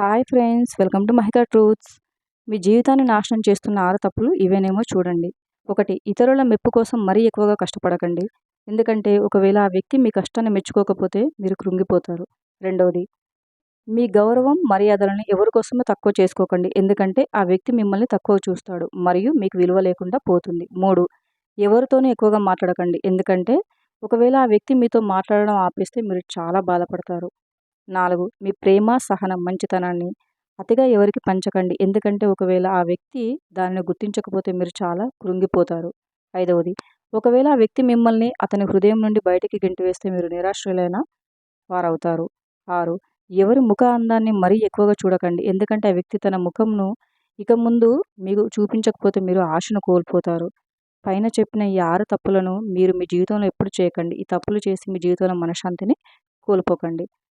Hi friends welcome to Mahitha truths మీ జీవితాన్ని నాశనం చేస్తున్న ఆరు తప్పులు ఇవేనేమో చూడండి. ఒకటి ఇతరుల మెప్పు కోసం మరీ ఎక్కువగా కష్టపడకండి. ఎందుకంటే ఒకవేళ ఆ వ్యక్తి మీ కష్టాన్ని మెచ్చుకోకపోతే మీరు కృంగిపోతారు. రెండవది మీ గౌరవం మర్యాదలను ఎవరి కోసమో తక్కువ చేసుకోకండి. ఎందుకంటే ఆ వ్యక్తి మిమ్మల్ని తక్కువ చూస్తాడు మరియు మీకు విలువ లేకుండా పోతుంది. మూడు ఎవరితోనూ ఎక్కువగా మాట్లాడకండి. ఎందుకంటే ఒకవేళ ఆ వ్యక్తి మీతో మాట్లాడడం ఆపేస్తే మీరు చాలా బాధపడతారు. నాలుగు మీ ప్రేమ సహనం మంచితనాన్ని అతిగా ఎవరికి పంచకండి. ఎందుకంటే ఒకవేళ ఆ వ్యక్తి దానిని గుర్తించకపోతే మీరు చాలా కృంగిపోతారు. ఐదవది ఒకవేళ ఆ వ్యక్తి మిమ్మల్ని అతని హృదయం నుండి బయటికి గెంటివేస్తే మీరు నిరాశ్రులైన వారవుతారు. ఆరు ఎవరి ముఖ అందాన్ని మరీ ఎక్కువగా చూడకండి. ఎందుకంటే ఆ వ్యక్తి తన ముఖంను ఇక ముందు మీకు చూపించకపోతే మీరు ఆశను కోల్పోతారు. పైన చెప్పిన ఈ ఆరు తప్పులను మీరు మీ జీవితంలో ఎప్పుడు చేయకండి. ఈ తప్పులు చేసి మీ జీవితంలో మనశ్శాంతిని కోల్పోకండి.